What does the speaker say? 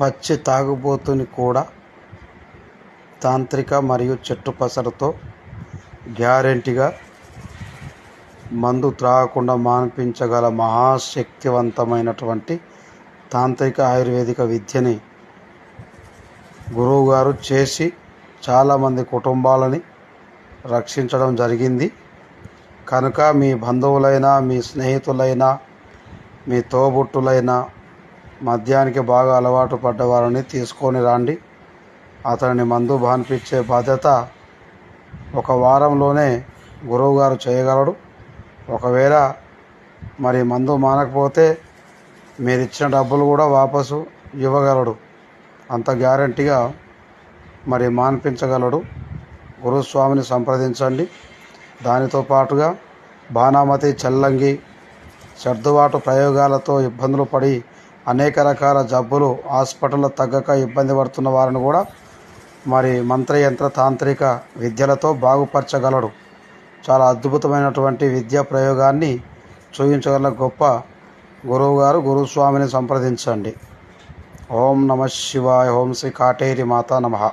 పచ్చి తాగుబోతుని కూడా తాంత్రిక మరియు చెట్టు పసరుతో గ్యారెంటీగా మందు త్రాగకుండా మాన్పించగల మహాశక్తివంతమైనటువంటి తాంత్రిక ఆయుర్వేదిక విద్యని గురువుగారు చేసి చాలామంది కుటుంబాలని రక్షించడం జరిగింది. కనుక మీ బంధువులైనా మీ స్నేహితులైనా మీ తోబుట్టులైనా మద్యానికి బాగా అలవాటు పడ్డవారిని తీసుకొని రండి. అతనిని మందు బానిపించే బాధ్యత ఒక వారంలోనే గురువుగారు చేయగలడు. ఒకవేళ మరి మందు మానకపోతే మీరు ఇచ్చిన డబ్బులు కూడా వాపసు ఇవ్వగలడు. అంత గ్యారంటీగా మరి మాన్పించగలడు. గురుస్వామిని సంప్రదించండి. దానితో పాటుగా బాణామతి చల్లంగి సర్దుబాటు ప్రయోగాలతో ఇబ్బందులు పడి అనేక రకాల జబ్బులు హాస్పిటల్లో తగ్గక ఇబ్బంది పడుతున్న వారిని కూడా మరి మంత్రయంత్ర తాంత్రిక విద్యలతో బాగుపరచగలడు. చాలా అద్భుతమైనటువంటి విద్యా ప్రయోగాన్ని చూపించగల గొప్ప గురువు గారు గురుస్వామిని సంప్రదించండి. ఓం నమ శివాయ ఓం శ్రీ కాటేరి మాతా నమః.